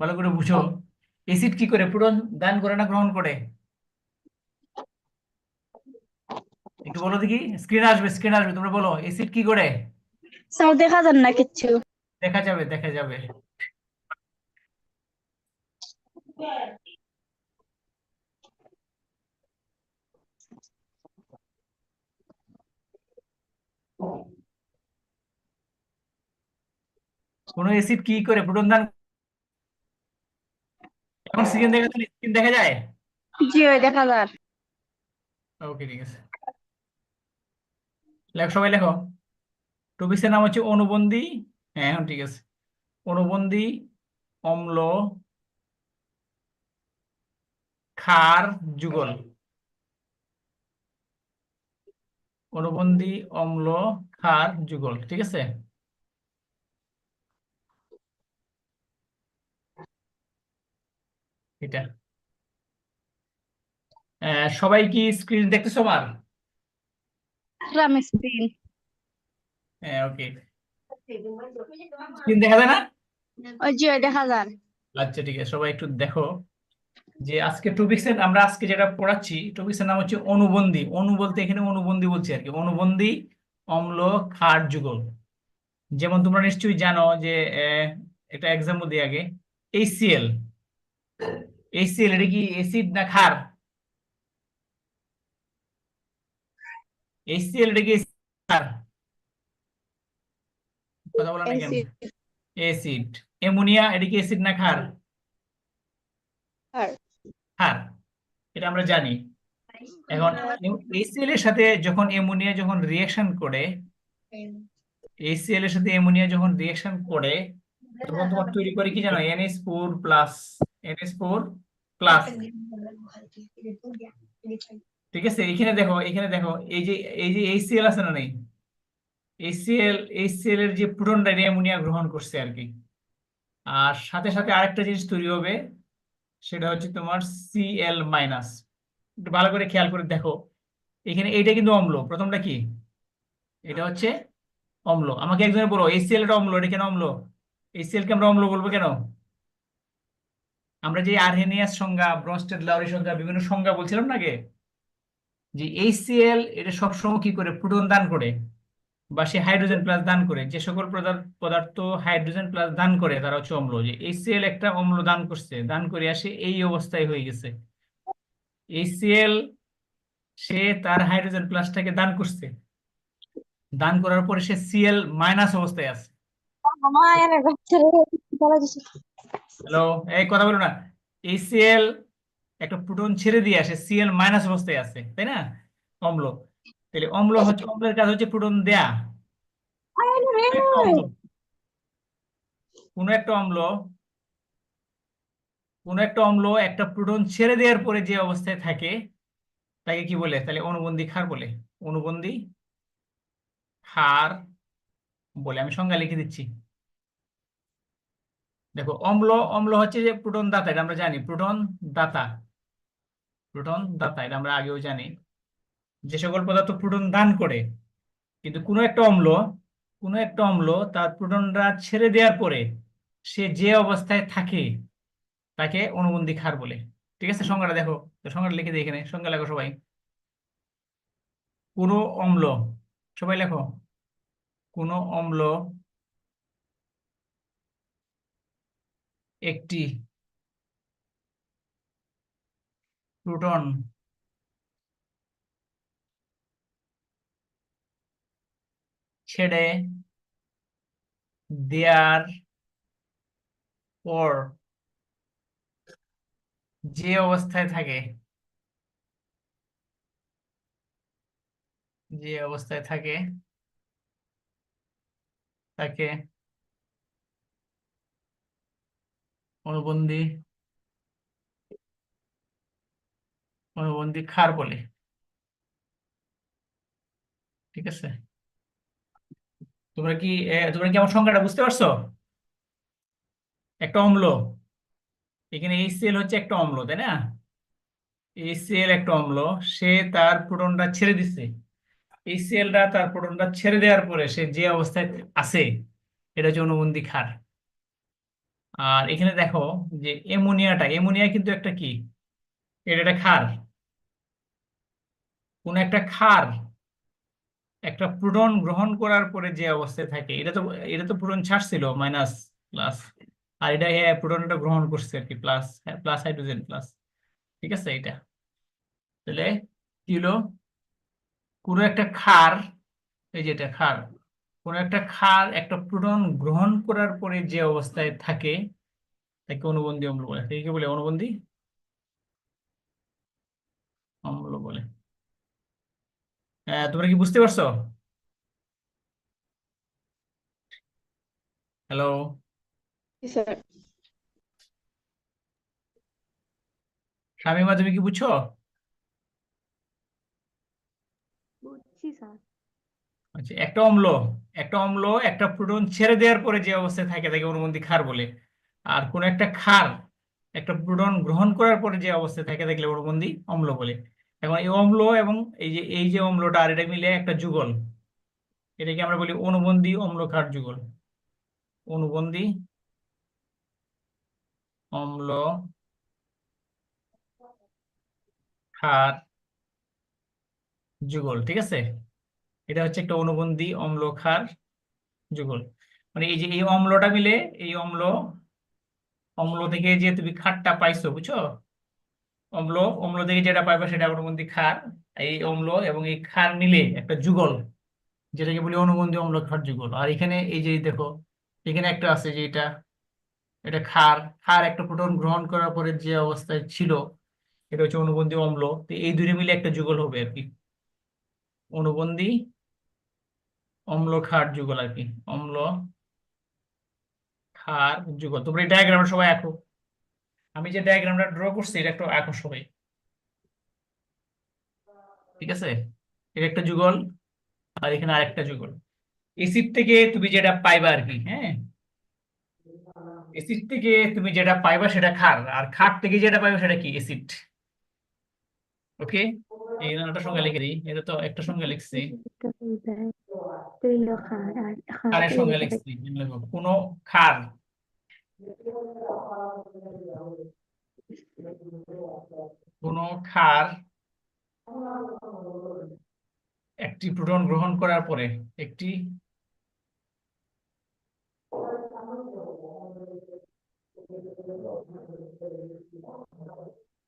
ভালো করে বুঝো। এসিড কি করে? প্রোটন দান করে না গ্রহণ করে? একটু বলো দেখি। স্ক্রিন আসবে স্ক্রিন আসবে তোমরা বলো। এসিড কি করে? স্যার দেখা যান না কিচ্ছু। দেখা যাবে দেখা যাবে। কোন অ্যাসিড কি করে? প্রোটন দান এখন স্ক্রিন দেখা যায় স্ক্রিন দেখা যায়? জি দেখা যার ওকে ঠিক আছে। লেখো সবাই লেখো। টপিক্সের নাম হচ্ছে অনুবন্ধী। হ্যাঁ এখন ঠিক আছে। অনুবন্ধী অম্ল ক্ষার যুগল। অনুবন্ধী অম্ল ক্ষার যুগল ঠিক আছে? এটা। সবাই কি স্ক্রিন দেখতেছো আমার স্ক্রিন হ্যাঁ ওকে স্ক্রিন দেখা যায় না? ওই জি দেখা যার আচ্ছা ঠিক আছে সবাই একটু দেখো। যে আজকে টপিক্সের আমরা আজকে যেটা পড়াচ্ছি টপিক্সের নাম হচ্ছে অনুবন্ধী। অনু বলতে এখানে অনুবন্ধী বলছি আর কি। অনুবন্ধী অম্ল ক্ষার যুগল। যেমন তোমরা নিশ্চয়ই জানো যে একটা এক্সাম্পল দিই আগে। এইচসিএল এইচসিএল এটা কি অ্যাসিড না ক্ষার? এইচসিএল এটা কি ক্ষার? কথা বলা না কেন? অ্যাসিড অ্যামোনিয়া এটা কি অ্যাসিড না ক্ষার? ক্ষার। এটা আমরা জানি। এখন HCl এর সাথে যখন অ্যামোনিয়া যখন রিঅ্যাকশন করে HCl এর সাথে অ্যামোনিয়া যখন রিঅ্যাকশন করে তখন তোমার তৈরি করে কি জানো? NH4 প্লাস NH4 প্লাস ঠিক আছে এখানে দেখো এখানে দেখো, এই যে এই যে HCl আছে না নেই? HCl HCl এর যে প্রোটনটা অ্যামোনিয়া গ্রহণ করছে আর কি। আর সাথে সাথে আরেকটা জিনিস তৈরি হবে, সেটা হচ্ছে তোমার Cl মাইনাস একটু ভালো করে খেয়াল করে দেখো। এখানে এইটা কিন্তু অম্ল, প্রথমটা কি? এটা হচ্ছে অম্ল। আমাকে একজনে বলো HCl এটা অম্ল, এটা কেন অম্ল? HCl কে আমরা অম্ল বলব কেন? আমরা যে আরহেনিয়াস সংজ্ঞা ব্রস্টেড লাউরি সংজ্ঞা বিভিন্ন সংজ্ঞা বলছিলাম না আগে যে HCl এটা সবসময় কি করে প্রোটন দান করে বা সে হাইড্রোজেন প্লাস দান করে যে সকল পদার্থ হাইড্রোজেন প্লাস দান করে তারা হচ্ছে অম্ল যে HCl একটা অম্ল দান করছে দান করে আসে এই অবস্থায় হয়ে গেছে HCl সে তার হাইড্রোজেন প্লাসটাকে দান করছে দান করার পরে সে Cl মাইনাস অবস্থায় আছে হ্যালো এই কথা বলো না। HCl একটা প্রোটন ছেড়ে দিয়ে আসে Cl মাইনাস অবস্থায় আছে, তাই না? অম্ল। তাহলে অম্ল হচ্ছে, অম্লের কাজ হচ্ছে প্রোটন দেয়া। কোন একটা অম্ল, কোন একটা অম্ল একটা প্রোটন ছেড়ে দেওয়ার পরে যে অবস্থায় থাকে, তাকে কি বলে? তাহলে অনুবন্ধী ক্ষার বলে। অনুবন্ধী ক্ষার বলে। আমি সংজ্ঞা লিখে দিচ্ছি। দেখো অম্ল অম্ল হচ্ছে যে প্রোটন দাতা, এটা আমরা জানি, প্রোটন দাতা। প্রোটন দাতা, এটা আমরা আগেও জানি। যে সকল পদার্থ প্রোটন দান করে, কিন্তু কোনো একটা অম্ল, কোনো একটা অম্ল তার প্রোটনটা ছেড়ে দেওয়ার পরে সে যে অবস্থায় থাকে, তাকে অনুবন্ধী ক্ষার বলে। ঠিক আছে, সংজ্ঞাটা দেখো, তো সংজ্ঞাটা লিখে দিই এখানে, সংজ্ঞা লেখো সবাই। কোনো অম্ল, সবাই লেখো। কোনো অম্ল একটি প্রোটন। ছেড়ে দেয়ার পর যে অবস্থায় থাকে যে অবস্থায় থাকে তাকে অনুবন্ধী অনুবন্ধী ক্ষার বলে। ঠিক আছে? তোমরা কি তোমরা কি আমার সংজ্ঞাটা বুঝতে পারছ? একটা অম্ল। এখানে HCl হচ্ছে একটা অম্ল, তাই না? HCl একটা অম্ল, সে তার প্রোটনটা ছেড়ে দিচ্ছে HClটা তার প্রোটনটা ছেড়ে দেওয়ার পরে সে যে অবস্থায় আছে, এটা হচ্ছে অনুবন্ধী ক্ষার আর এখানে দেখো যে অ্যামোনিয়াটা, অ্যামোনিয়া কিন্তু একটা কি? এটা একটা ক্ষার। কোন একটা ক্ষার একটা প্রোটন গ্রহণ করার পরে যে অবস্থায় থাকে, এটা তো এটা তো প্রোটন ছাড়ছিল, মাইনাস প্লাস। আর এটা হ্যাঁ প্রোটনটা গ্রহণ করছে আর কি, প্লাস প্লাস হাইড্রোজেন, প্লাস। ঠিক আছে এটা? তাহলে কি হলো? কোনো একটা ক্ষার, এই যে এটা ক্ষার কোনো একটা ক্ষার একটা প্রোটন গ্রহণ করার পরে যে অবস্থায় থাকে তাকে অনুবন্ধী অম্ল বলে। তাকে কি বলে? অনুবন্ধী? অম্ল বলে। আহ, তোমরা কি বুঝতে পারছ? হ্যালো? জি স্যার। শামিমা তুমি কি বুঝছ? বুঝছি স্যার। আচ্ছা একটা অম্ল একটা অম্ল, একটা প্রোটন ছেড়ে দেওয়ার পরে যে অবস্থায় থাকে তাকে অনুবন্ধী ক্ষার বলে। আর কোন একটা ক্ষার, একটা প্রোটন গ্রহণ করার পরে যে অবস্থায় থাকে তাকে অনুবন্ধী অম্ল বলে। এখন এই অম্ল এবং এই যে এই যে অম্লটা আর এটা মিলে একটা যুগল। এটাকে আমরা বলি অনুবন্ধী অম্ল ক্ষার যুগল। অনুবন্ধী অম্ল ক্ষার যুগল, ঠিক আছে? এটা হচ্ছে একটা অনুবন্ধী অম্ল ক্ষার যুগল। মানে এই যে এই অম্লটা মিলে এই অম্ল অম্ল থেকে যে তুমি ক্ষারটা পাইছো, বুঝছ? অম্ল অম্ল থেকে যেটা পাইবা সেটা অনুবন্ধী ক্ষার এই অম্ল এবং এই ক্ষার মিলে একটা যুগল, যেটাকে বলি অনুবন্ধী অম্ল ক্ষার যুগল। আর এখানে এই যে দেখো, এখানে একটা আছে যে এটা এটা ক্ষার ক্ষার একটা প্রোটন গ্রহণ করার পরে যে অবস্থায় ছিল, এটা হচ্ছে অনুবন্ধী অম্ল। তো এই দুটো মিলে একটা যুগল হবে আর কি। অনুবন্ধী অম্ল ক্ষার যুগল আর কি, অম্ল ক্ষার যুগল। তোমরা এই ডায়াগ্রামটা সবাই আঁকো। আমি যে ডায়াগ্রামটা ড্র করছি, এটা একটু আঁকো সবাই। ঠিক আছে? এটা একটা যুগল আর এখানে আরেকটা যুগল। এসিড থেকে তুমি যেটা পাইবা আর কি হ্যাঁ? এসিড থেকে তুমি যেটা পাইবা সেটা ক্ষার, আর ক্ষার থেকে যেটা পাইবা সেটা কি? এসিড ওকে এই একটা সংজ্ঞা লিখে দিই। এটা তো একটা সংজ্ঞা লিখছি। তৈল খার আর খার ক্ষারের লিখছি লিখো, কোনো ক্ষার কোনো ক্ষার একটি প্রোটন গ্রহণ করার পরে একটি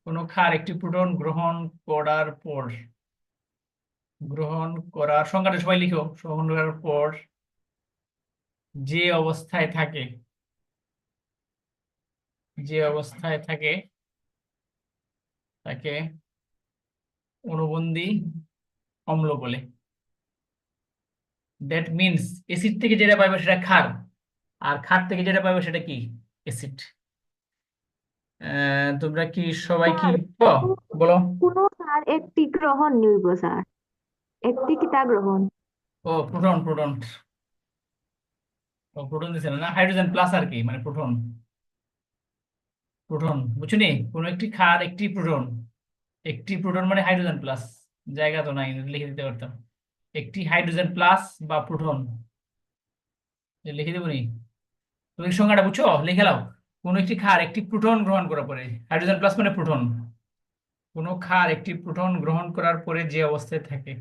কোনো ক্ষার একটি প্রোটন গ্রহণ করার পর, গ্রহণ করার সংখ্যাটা সবাই লিখো, গ্রহণ করার পর যে অবস্থায় থাকে, যে অবস্থায় থাকে, তাকে অনুবন্ধী অম্ল বলে। দ্যাট মিনস অ্যাসিড থেকে যেটা পাইবে সেটা ক্ষার, আর ক্ষার থেকে যেটা পাইবে সেটা কি? অ্যাসিড তোমরা কি সবাই কি ও, বলো। কোনো স্যার একটি গ্রহণ নিব স্যার। একটি কিতা গ্রহণ? ও প্রোটন প্রোটন। ও প্রোটন না হাইড্রোজেন প্লাস আর কি মানে প্রোটন। প্রোটন বুঝছ নি? কোনো একটি ক্ষার একটি প্রোটন। একটি প্রোটন মানে হাইড্রোজেন প্লাস। জায়গা তো নাই লিখে দিতে পারতাম। একটি হাইড্রোজেন প্লাস বা প্রোটন। লিখে দেবো নি? তুমি সংখ্যাটা বুঝছ? লিখে নাও কোনো একটি ক্ষার একটি প্রোটন গ্রহণ করার পরে, হাইড্রোজেন প্লাস মানে প্রোটন। কোনো ক্ষার একটি প্রোটন গ্রহণ করার পরে যে অবস্থায় থাকে।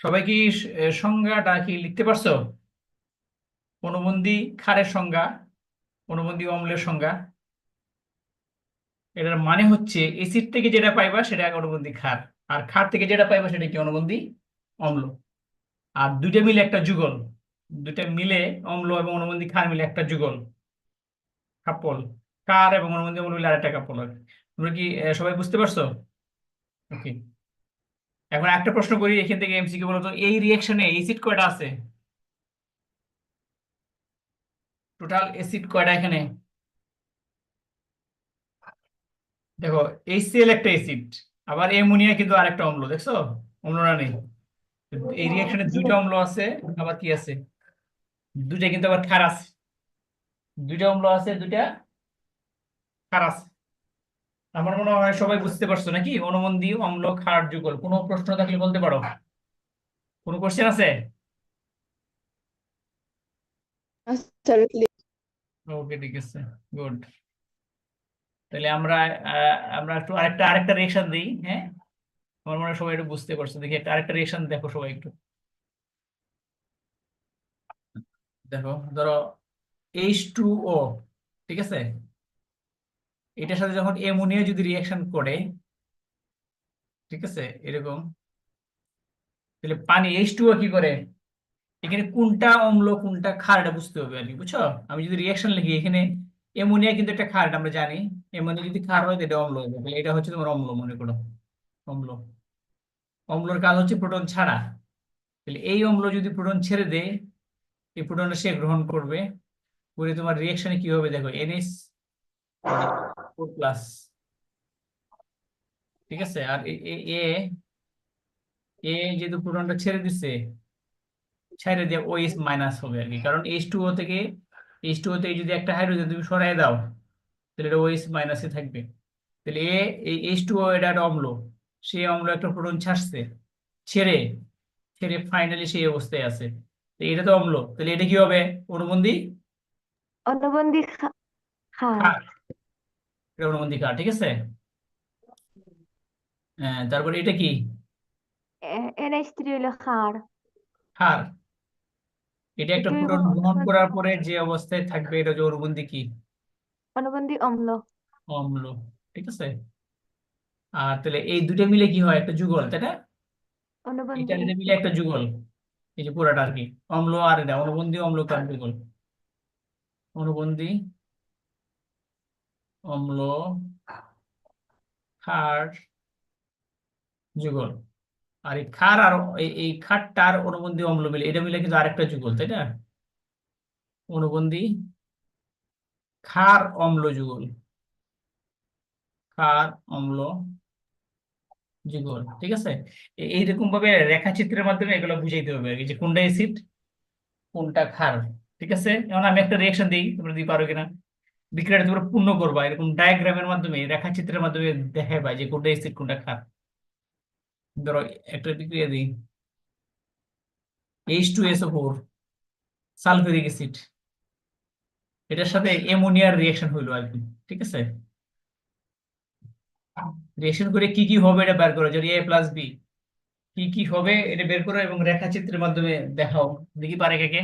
সবাই কি সংজ্ঞাটা কি লিখতে পারছ? অনুবন্ধী ক্ষারের সংজ্ঞা, অনুবন্ধী অম্লের সংজ্ঞা। এটার মানে হচ্ছে এসিড থেকে যেটা পাইবা সেটা অনুবন্ধী ক্ষার, আর ক্ষার থেকে যেটা পাইবা সেটা কি অনুবন্ধী অম্ল। আর দুইটা মিলে একটা যুগল। দুইটা মিলে অম্ল এবং অনুবন্ধী ক্ষার মিলে একটা যুগল। কাপল। কার এবং অনুবন্ধী অম্ল মিলে আরেকটা কাপল। তোমরা কি সবাই বুঝতে পারছ? ওকে। এখন একটা প্রশ্ন করি, এখান থেকে এমসিকিউ বলো তো, এই রিঅ্যাকশনে এসিড কয়টা আছে? টোটাল এসিড কয়টা এখানে? দেখো HCl একটা অ্যাসিড আবার অ্যামোনিয়া কিন্তু আরেকটা অম্ল, দেখছ? অম্লটা নেই। এই রিঅ্যাকশনে দুইটা অম্ল আছে আবার কি আছে? দুইটা কিন্তু আবার ক্ষার আছে। দুইটা অম্ল আছে দুইটা ক্ষার আছে। আমার মনে হয় সবাই বুঝতে পারছ নাকি? অনুবন্ধী অম্ল ক্ষার যুগল। কোনো প্রশ্ন থাকলে বলতে পারো। কোনো কোশ্চেন আছে. ওকে ঠিক আছে। গুড তাহলে আমরা আমরা একটু আরেকটা আরেকটা রিয়েকশন দিই হ্যাঁ? আমার মনে হয় সবাই একটু বুঝতে পারছে। দেখি একটা আরেকটা রিয়েকশন দেখো সবাই একটু। দেখো, ধরো এইচ টু ও ঠিক আছে? এটার সাথে যখন অ্যামোনিয়া যদি রিয়াকশন করে, ঠিক আছে? এরকম। তাহলে পানি এইচ টু কি করে? এখানে কোনটা অম্ল, কোনটা ক্ষার, এটা বুঝতে হবে আর কি, বুঝছ? আমি যদি রিয়াকশন লিখি, এখানে অ্যামোনিয়া কিন্তু একটা ক্ষার আমরা জানি। অ্যামোনিয়া যদি ক্ষার হয় এটা অম্ল হবে তাহলে এটা হচ্ছে তোমার অম্ল, মনে করো। অম্ল। অম্লর কাজ হচ্ছে প্রোটন ছাড়া। তাহলে এই অম্ল যদি প্রোটন ছেড়ে দেয়, এই প্রোটনটা সে গ্রহণ করবে। করে তোমার রিয়াকশনে কি হবে? দেখো এনএস প্লাস ঠিক আছে? আর এ- এ যেহেতু প্রোটনটা ছেড়ে দিচ্ছে ছেড়ে দিয়ে ওএস মাইনাস হবে আর কি। কারণ এইচ টু ও থেকে এইচ টু ও থেকে যদি একটা হাইড্রোজেন তুমি সরাই দাও, তাহলে এটা ওএস মাইনাসে থাকবে। তাহলে এ, এই এইচ টু ও এটা একটা অম্ল। সেই অম্ল একটা প্রোটন ছাড়ছে ছেড়ে ছেড়ে ফাইনালি সেই অবস্থায় আছে। তো এটা তো অম্ল তাহলে এটা কি হবে? অনুবন্ধী? অনুবন্ধী এটা অনুবন্ধী ক্ষার ঠিক আছে? হ্যাঁ তারপরে এটা কি? এনএইচ হলো ক্ষার ক্ষার এটা একটা প্রোটন গ্রহণ করার পরে যে অবস্থায় থাকবে এটা হচ্ছে অনুবন্ধী কি? অনুবন্ধী অম্ল। অম্ল ঠিক আছে? আর তাহলে এই দুটো মিলে কি হয়? একটা যুগল তাই না? এটা এটা মিলে একটা যুগল। এই যে পুরাটা আর কি। অম্ল আর এটা অনুবন্ধী অম্ল কার যুগল। অনুবন্ধী অম্ল ক্ষার যুগল। আর এই ক্ষার আর এই এই ক্ষারটার অনুবন্ধী অম্ল মিলে এটা মিলে কিন্তু আরেকটা যুগল তাই না? অনুবন্ধী ক্ষার অম্ল যুগল। ক্ষার অম্ল যুগল ঠিক আছে? এইরকম ভাবে রেখাচিত্রের মাধ্যমে এগুলো বুঝাইতে হবে আর কি, যে কোনটা অ্যাসিড কোনটা ক্ষার। ঠিক আছে? এখন আমি একটা রিয়েকশন দিই, তোমরা দিতে পারো কিনা? বিক্রিয়াটা তোমরা পূর্ণ করবা, এরকম ডায়াগ্রামের মাধ্যমে, রেখাচিত্রের মাধ্যমে দেখাবা যে কোনটা অ্যাসিড কোনটা ক্ষার। ধরো, একটা বিক্রিয়া দিই। H two SO four sulphuric acid. এটার সাথে অ্যামোনিয়ার রিয়েকশন হইল আর কি, ঠিক আছে? রিয়েকশন করে কি কি হবে এটা বের করো, যদি এ প্লাস বি কি কি হবে এটা বের করো এবং রেখাচিত্রের মাধ্যমে দেখাও, দেখি পারে কে কে?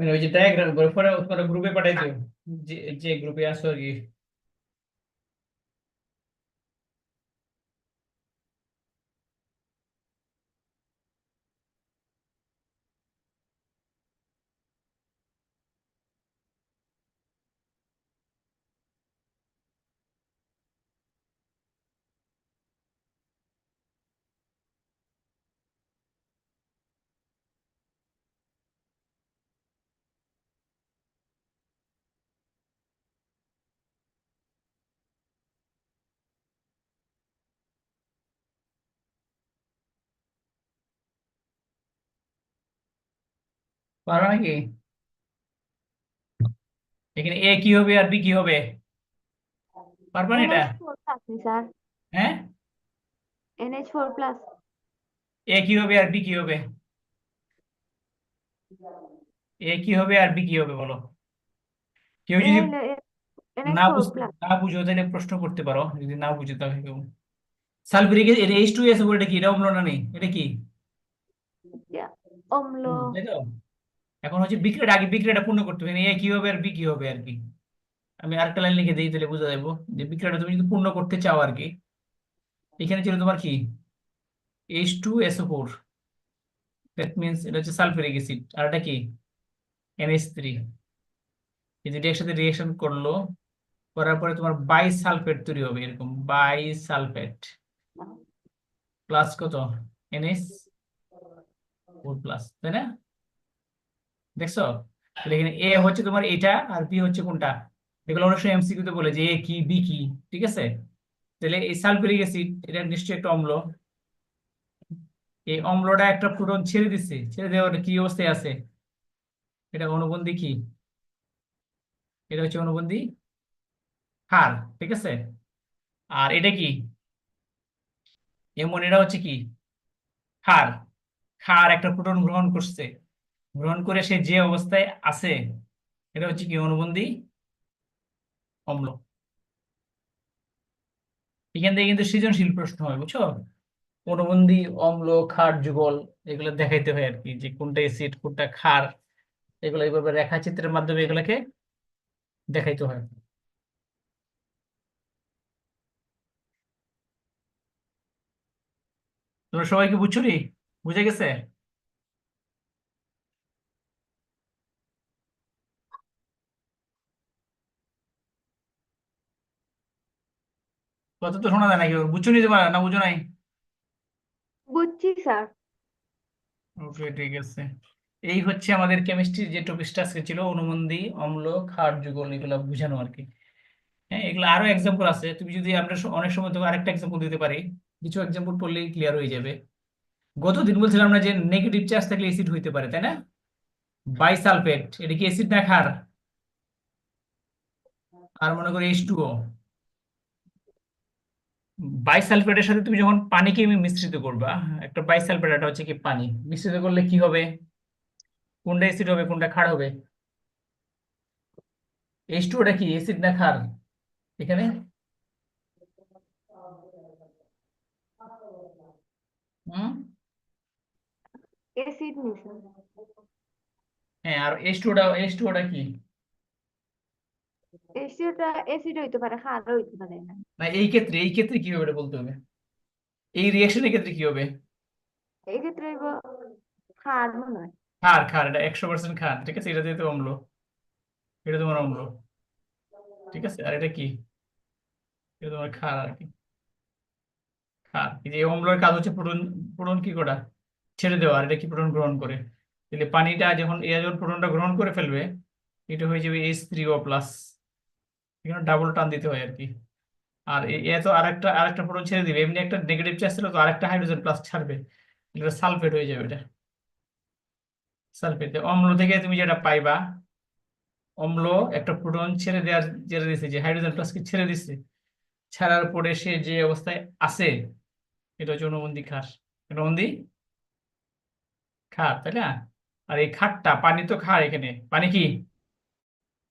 মানে ওই যে ডায়াগ্রাম করে পরে তোমার গ্রুপে পাঠাই দিও যে পারো নাকি? এখানে এ কি হবে আর বি কি হবে? পারবা না এটা? স্যার। হ্যাঁ? এনএইচ ফোর প্লাস এ কি হবে আর বি কি হবে? এ কি হবে আর বি কি হবে বলো। কেউ যদি না না বুঝো তাহলে প্রশ্ন করতে পারো। যদি না বুঝো তাহলে কেউ সালফিউরিক এইচ টু এস এটা কি? এটা অম্ল না নেই? এটা কি? অম্ল। তাই তো? এখন হচ্ছে বিক্রিয়াটা আগে বিক্রিয়াটা পূর্ণ করতে হবে, এ কি হবে আর বি কি হবে আর কি? আমি আরেকটা লাইন লিখে দিই তাহলে বোঝা যাব যে বিক্রিয়াটা তুমি যদি পূর্ণ করতে চাও আর কি, এখানে ছিল তোমার কি? H two SO four that means এটা হচ্ছে সালফিউরিক অ্যাসিড আর এটা কি? এনএইচ থ্রি এই দুটি একসাথে রিয়েকশন করল, করার পরে তোমার বাই সালফেট তৈরি হবে, এরকম বাই সালফেট প্লাস কত এনএইচ ফোর প্লাস তাই না? দেখছ? এখানে এ হচ্ছে তোমার এটা আর বি হচ্ছে কোনটা? এগুলো অনেক সময় এমসিকিউ তে বলে যে এ কি, বি কি, ঠিক আছে? তাহলে এই সালফিউরিক অ্যাসিড, এটা নিশ্চয়ই একটা অম্ল। এই অম্লটা একটা প্রোটন ছেড়ে দিচ্ছে ছেড়ে দেওয়ার কি অবস্থায় আছে? এটা অনুবন্ধী কি? এটা হচ্ছে অনুবন্ধী ক্ষার ঠিক আছে? আর এটা কি? এমন এটা হচ্ছে কি? ক্ষার ক্ষার একটা প্রোটন গ্রহণ করছে। গ্রহণ করে সে যে অবস্থায় আছে, এটা হচ্ছে কি অনুবন্ধী অম্ল। এখান থেকে কিন্তু সৃজনশীল প্রশ্ন হয়, বুঝছ? অনুবন্ধী অম্ল, ক্ষার, যুগল, এগুলো দেখাইতে হয় আর কি যে কোনটা এসিড কোনটা ক্ষার, এগুলো এইভাবে রেখাচিত্রের মাধ্যমে এগুলোকে দেখাইতে হয়। তোমরা সবাই কি বুঝছ নি? বুঝে গেছে? কত তো শোনা যায় নাকি? বুঝছ নিতে তোমরা না বুঝো নাই? বুঝছি স্যার। ওকে ঠিক আছে। এই হচ্ছে আমাদের কেমিস্ট্রির যে টপিকটা আজকে ছিল অনুবন্ধী অম্ল ক্ষার যুগল এগুলো বুঝানো আর কি। হ্যাঁ এগুলো আরও এক্সাম্পল আছে। তুমি যদি আমরা অনেক সময় তোমাকে আরেকটা এক্সাম্পল দিতে পারি কিছু এক্সাম্পল পড়লেই ক্লিয়ার হয়ে যাবে। গতদিন বলছিলাম না যে নেগেটিভ চার্জ থাকলে অ্যাসিড হইতে পারে তাই না? বাইসালফেট এটা কি অ্যাসিড না ক্ষার? আর মনে করি এইচ টুও বাইসালফেটের সাথে তুমি যখন পানিকে মিশ্রিত করবা একটা বাইসালফেট এটা হচ্ছে কি পানি। মিশ্রিত করলে কি হবে? কোনটা অ্যাসিড হবে কোনটা ক্ষার হবে? এইচ টু ওটা কি? অ্যাসিড না ক্ষার? এখানে? হুম? এসিড হ্যাঁ আর এইচ টু ওটা এইচ টু ওটা কি? এসিডটা এসিড হইতে পারে ক্ষার হইতে পারে না। না এই ক্ষেত্রে এই ক্ষেত্রে কি হবে এটা বলতে হবে? এই ক্ষেত্রে কি হবে? এই ক্ষেত্রে হইব ক্ষার মনে হয় ক্ষার ক্ষার এটা একশো পার্সেন্ট ক্ষার ঠিক আছে? এটা যেহেতু অম্ল এটা তোমার অম্ল। ঠিক আছে? আর এটা কি? এটা তোমার ক্ষার আর কি। ক্ষার এই যে অম্লের কাজ হচ্ছে প্রোটন প্রোটন কি করা ছেড়ে দেওয়া আর এটা কি প্রোটন গ্রহণ করে? তাহলে পানিটা যখন এ যখন প্রোটনটা গ্রহণ করে ফেলবে এটা হয়ে যাবে এইচ থ্রি ও প্লাস এখানে ডাবল টান দিতে হয় আর কি আর এ তো আরেকটা আরেকটা প্রোটন ছেড়ে দিবে। এমনি একটা নেগেটিভ চার্জ ছিল তো আরেকটা হাইড্রোজেন প্লাস ছাড়বে। এটা সালফেট হয়ে যাবে এটা। সালফেট অম্ল থেকে তুমি যেটা পাইবা, অম্ল একটা প্রোটন ছেড়ে দেওয়ার ছেড়ে দিছে, যে হাইড্রোজেন প্লাসকে ছেড়ে দিছে। ছাড়ার পরে সে যে অবস্থায় আছে, এটা হচ্ছে অনুবন্ধী ক্ষার। অনুবন্ধী ক্ষার, তাই না? আর এই ক্ষারটা, পানি তো ক্ষার এখানে। পানি কি?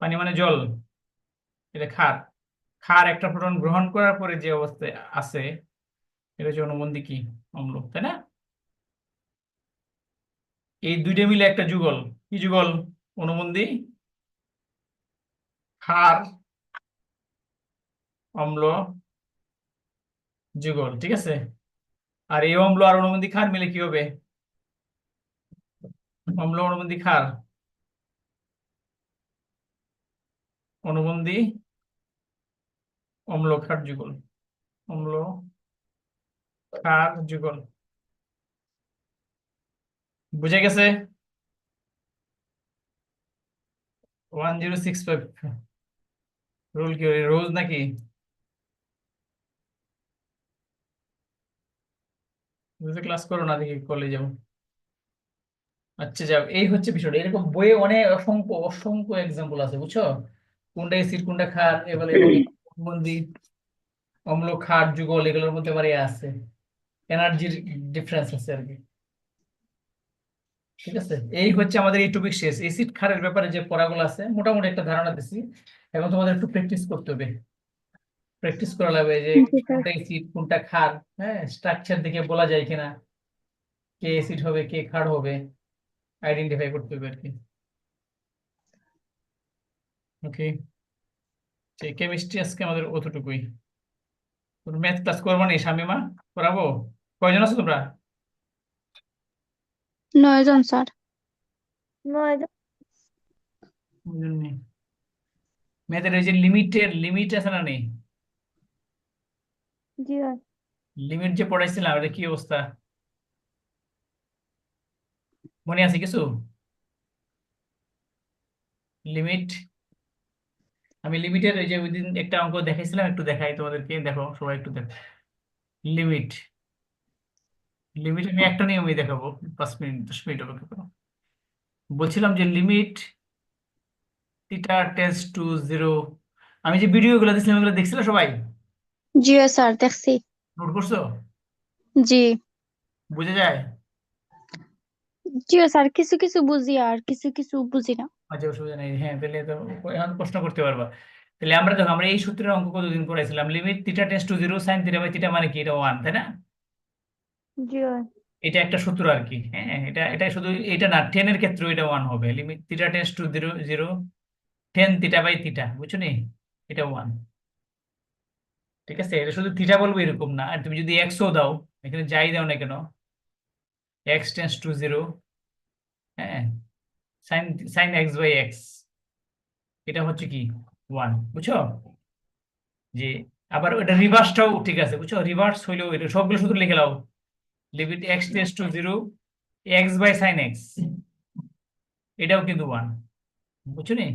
পানি মানে জল। এটা ক্ষার। ক্ষার একটা প্রোটন গ্রহণ করার পরে যে অবস্থায় আছে, এটা হচ্ছে অনুবন্ধী কি? অম্ল তাই না? এই দুইটা মিলে একটা যুগল। কি যুগল? অনুবন্ধী? ক্ষার অম্ল যুগল, ঠিক আছে? আর এই অম্ল আর অনুবন্ধী ক্ষার মিলে কি হবে? অম্ল, অনুবন্ধী ক্ষার। অনুবন্ধী অম্ল ক্ষার যুগল। অম্ল ক্ষার যুগল। বুঝে গেছে? One zero six five. Rule কি রোজ নাকি? বুঝে ক্লাস করো না দেখি কলেজে আচ্ছা যাও, এই হচ্ছে বিষয়টা। এরকম বইয়ে অনেক অসংখ্য অসংখ্য এক্সাম্পল আছে, বুঝছ? কোনটা এসিড কোনটা ক্ষার এগুলো বন্দি অম্ল ক্ষার যুগল এগুলোর মধ্যে আবার আছে। এনার্জির ডিফারেন্স আছে আর কি। ঠিক আছে? এই হচ্ছে আমাদের এই টপিক শেষ। এসিড ক্ষারের ব্যাপারে যে পড়াগুলো আছে মোটামুটি একটা ধারণা দিছি। এখন তোমাদের একটু প্র্যাকটিস করতে হবে। প্র্যাকটিস করা লাগবে যে কোনটা এসিড কোনটা ক্ষার হ্যাঁ? স্ট্রাকচার দেখে বলা যায় কিনা? কে এসিড হবে কে ক্ষার হবে? আইডেন্টিফাই করতে হবে আর কি। ওকে সেই কেমিস্ট্রি আজকে আমাদের অতটুকুই। ম্যাথ ক্লাস করব নি শামিমা? করাবো? কয়জন আছো তোমরা? নয় জন স্যার নয় ম্যাথের ওই যে লিমিটের লিমিট আছে না নেই জি লিমিট যে পড়াইছিলাম এটা কি অবস্থা? মনে আছে কিছু? লিমিট আমি লিমিটের এই যে ওই দিন একটা অঙ্ক দেখাইছিলাম একটু দেখাই তোমাদেরকে। দেখো সবাই একটু দেখো। লিমিট লিমিট আমি একটা নিয়মই দেখাবো পাঁচ মিনিট দশ মিনিট অপেক্ষা করো। বলছিলাম যে limit theta tends to zero আমি যে ভিডিওগুলো দিছিলাম এগুলো দেখছিলে সবাই? জি স্যার দেখছি। নোট করছ? জি। বুঝে যায়? জি স্যার কিছু কিছু বুঝি আর কিছু কিছু বুঝি না। আচ্ছা অসুবিধা নেই। হ্যাঁ তাহলে তো এখন প্রশ্ন করতে পারবা। তাহলে আমরা দেখো আমরা এই সূত্রের অঙ্ক কতদিন পড়াইছিলাম limit theta tends to zero sine theta by theta মানে কি? এটা ওয়ান তাই না? এটা একটা সূত্র আর কি। হ্যাঁ এটা এটা শুধু এটা না টেনের ক্ষেত্রে এটা ওয়ান হবে। Limit theta tends to zero zero tan theta by theta বুঝছ নি? এটা ওয়ান ঠিক আছে? এটা শুধু থিটা বলব এরকম না। আর তুমি যদি এক্সও দাও এখানে যাই দাও না কেন? এক্স টেন্স টু জিরো হ্যাঁ sine sine x by x এটা হচ্ছে কি? ওয়ান বুঝছ? যে আবার ওটা রিভার্সটাও ঠিক আছে, বুঝছ? রিভার্স হইলেও এটা সবগুলো সূত্র লিখে নাও। Limit x tends to zero x by sine x এটাও কিন্তু ওয়ান বুঝছ নি?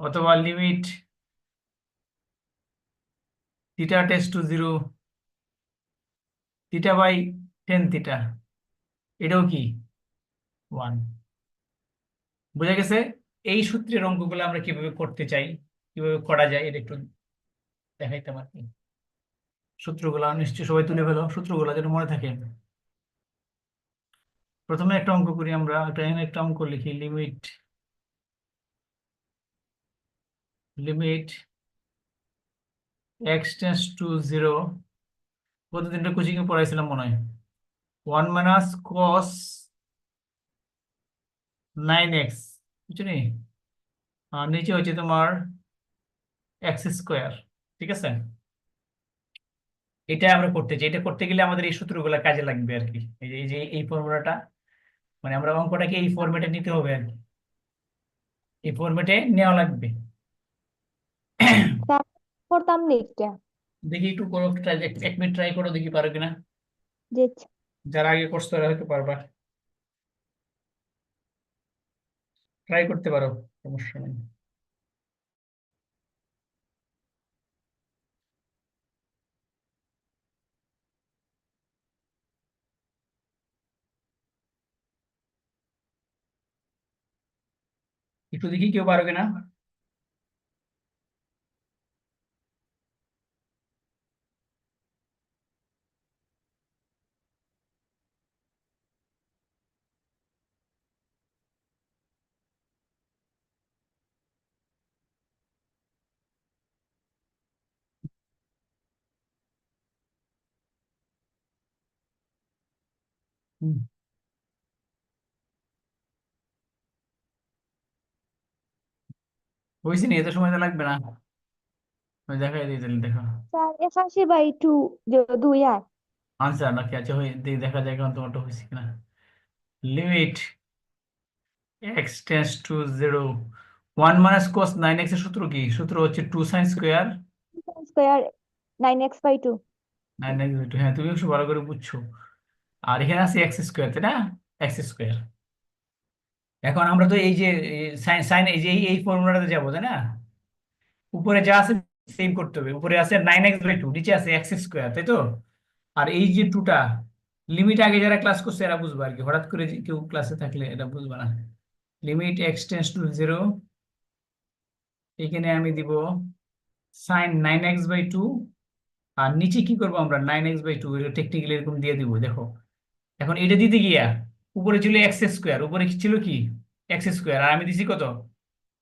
অথবা limit theta tends to zero theta by tan theta এটাও কি? ওয়ান বুঝা গেছে? এই সূত্রের অঙ্কগুলো আমরা কীভাবে করতে চাই, কীভাবে করা যায়, এটা একটু দেখাইতাম আর কি। সূত্রগুলো নিশ্চয়ই সবাই তুলে ফেলো, সূত্রগুলো যেন মনে থাকে। প্রথমে একটা অঙ্ক করি আমরা, একটা একটা অঙ্ক লিখি limit limit x tends to zero প্রতিদিনটা coaching এ পড়াইছিলাম মনে হয়। One minus cos nine x বুঝছ নি? আর নিচে হচ্ছে তোমার এক্স স্কোয়ার ঠিক আছে? এটা আমরা করতে চাই। এটা করতে গেলে আমাদের এই সূত্রগুলো কাজে লাগবে আর কি। এই যে এই ফর্মুলাটা মানে আমরা অঙ্কটাকে এই ফরম্যাটে নিতে হবে আর কি। এই ফরম্যাটে নেওয়া লাগবে। করতাম দেখি একটু করো এক মিনিট ট্রাই করো দেখি পারো কিনা। যারা আগে করছ তারা হয়তো পারবা। ট্রাই করতে পারো সমস্যা নেই একটু দেখি কেউ পারো কিনা হুম। হয়েছে নি এত সময় তো লাগবে না দেখাই দিই তাহলে দেখো স্যার একাশি বাই টু দুই আর আনসার নাকি আছে হয়ে দেখি দেখা যায় কারণ তোমারটা হয়েছে কিনা limit x tends to zero one minus cos nine এক্সের সূত্র কি সূত্র হচ্ছে two sine square square nine x by two nine x two হ্যাঁ তুমি একটু ভালো করে বুঝছ আর এখানে আছে এক্স স্কোয়ার তাই না? এক্স স্কোয়ার এখন আমরা তো এই যে সাইন সাইন এই যে, এই ফর্মুলাটাতে যাব, তাই না? উপরে যা আছে সেম করতে হবে। উপরে আছে নাইন এক্স বাই টু নিচে আছে এক্স স্কোয়ার তাই তো? আর এই যে টুটা লিমিট আগে যারা ক্লাস করছে এরা বুঝবে আর কি। হঠাৎ করে কেউ ক্লাসে থাকলে এটা বুঝবে না। Limit x tends to zero এখানে আমি দিব sine nine x by two আর নিচে কি করব আমরা? Nine x by two technically এরকম দিয়ে দিব, দেখো। এখন এটা দিতে গিয়া উপরে ছিল এক্স স্কোয়ার উপরে ছিল কি? এক্স স্কোয়ার আর আমি দিছি কত?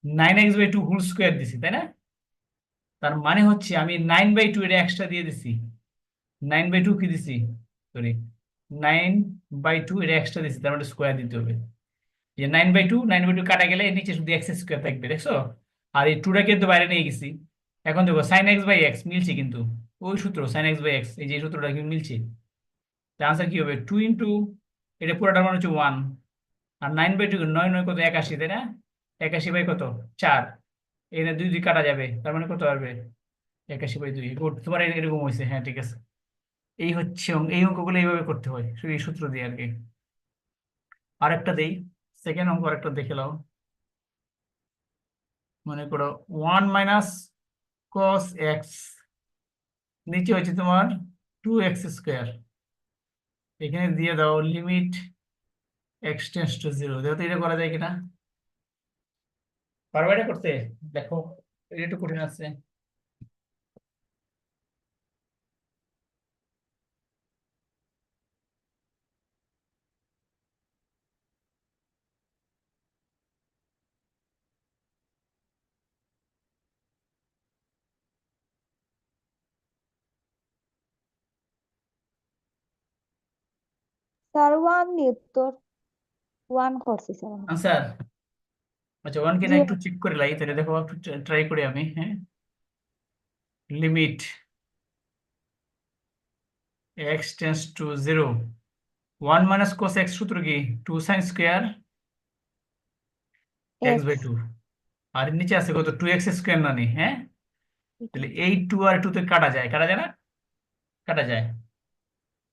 Nine x by two whole square দিছি, তাই না? তার মানে হচ্ছে আমি নাইন বাই টু এটা এক্সট্রা দিয়ে দিছি। নাইন বাই টু কি দিছি? সরি নাইন বাই টু এটা এক্সট্রা দিছি, তার মানে স্কোয়ার দিতে হবে। যে nine by two nine by two কাটা গেলে নিচে শুধু এক্স স্কোয়ার থাকবে, দেখছ? আর এই টুটা কিন্তু বাইরে নিয়ে গেছি। এখন দেখো সাইন এক্স বাই এক্স মিলছে কিন্তু। ওই সূত্র সাইন এক্স বাই এক্স এই যে সূত্রটা কি মিলছে। আনসার কি হবে? টু ইন্টু এটা পুরোটার মানে হচ্ছে ওয়ান আর নাইন বাই টু নয় নয় কত? একাশি, তাই না? একাশি বাই কত? চার। এখানে দুই দুই কাটা যাবে। তার মানে কত আসবে? একাশি বাই দুই। গুড তোমার এরকম হয়েছে। হ্যাঁ ঠিক আছে। এই হচ্ছে এই অঙ্কগুলো এইভাবে করতে হয়। শুধু এই সূত্র দিয়ে আর কি। আরেকটা দেই। সেকেন্ড অঙ্ক আরেকটা দেখে নাও। মনে করো ওয়ান মাইনাস কস এক্স নিচে হচ্ছে তোমার টু এক্স স্কোয়ার এখানে দিয়ে দাও limit x tends to zero দেখো তো এটা করা যায় কিনা? পারবে এটা করতে? দেখো, এটা একটু কঠিন আছে। স্যার ওয়ান নিউটন ওয়ান করছি স্যার। আনসার আচ্ছা ওয়ানকে না জি। একটু চেক করে লাই তাহলে দেখো একটু ট্রাই করি আমি হ্যাঁ limit x tends to zero one minus cos x সূত্র কি two sine square x by two আর নিচে আছে কত টু এক্স স্কোয়ার না নি হ্যাঁ তাহলে এই টু আর টু তে কাটা যায় কাটা যায় না কাটা যায়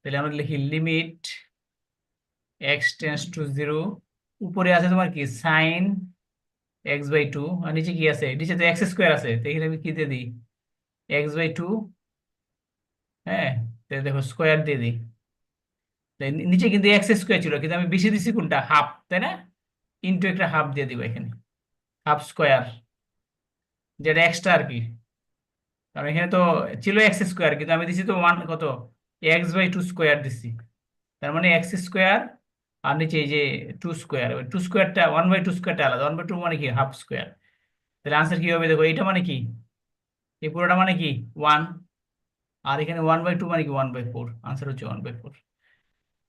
তাহলে আমরা লিখি limit x tends to zero উপরে আছে তোমার কি? সাইন এক্স বাই টু আর নিচে কি আছে? নিচে তো এক্স স্কোয়ার আছে, তো এখানে আমি কি দিয়ে দিই? এক্স বাই টু হ্যাঁ? তাহলে দেখো স্কোয়ার দিয়ে দিই। নিচে কিন্তু এক্স স্কোয়ার ছিল, কিন্তু আমি বেশি দিছি কোনটা? হাফ তাই না? ইন্টু একটা হাফ দিয়ে দিব এখানে। হাফ স্কোয়ার যেটা এক্সট্রা আর কি। কারণ এখানে তো ছিল এক্স স্কোয়ার কিন্তু আমি দিছি তো ওয়ান কত? এক্স বাই টু স্কোয়ার দিছি। তার মানে এক্স স্কোয়ার আর নিচে এই যে টু স্কোয়ার টু স্কোয়ারটা ওয়ান বাই টু স্কোয়ারটা আলাদা। ওয়ান বাই টু মানে কি? হাফ স্কোয়ার তাহলে আনসার কি হবে? দেখো এইটা মানে কি? এই পুরোটা মানে কি? ওয়ান আর এখানে ওয়ান বাই টু মানে কি? ওয়ান বাই ফোর আনসার হচ্ছে ওয়ান বাই ফোর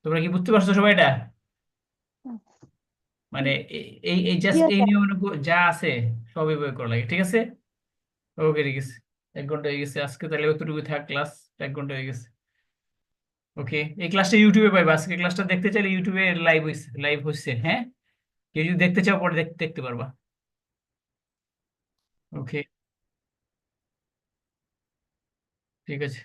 তোমরা কি বুঝতে পারছ সবাই এটা? মানে এই এই জাস্ট এই sir. নিয়মগুলো যা আছে সবই বই করা লাগে ঠিক আছে? ওকে ঠিক আছে। এক ঘণ্টা হয়ে গেছে আজকে তাহলে এতটুকু থাক ক্লাস এক ঘণ্টা হয়ে গেছে। ওকে এই ক্লাসটা ইউটিউবে পাইবা। আজকে ক্লাসটা দেখতে চাইলে ইউটিউবে লাইভ হইছে লাইভ হচ্ছে হ্যাঁ? কেউ যদি দেখতে চাও, পরে দেখতে পারবা। ওকে ঠিক আছে।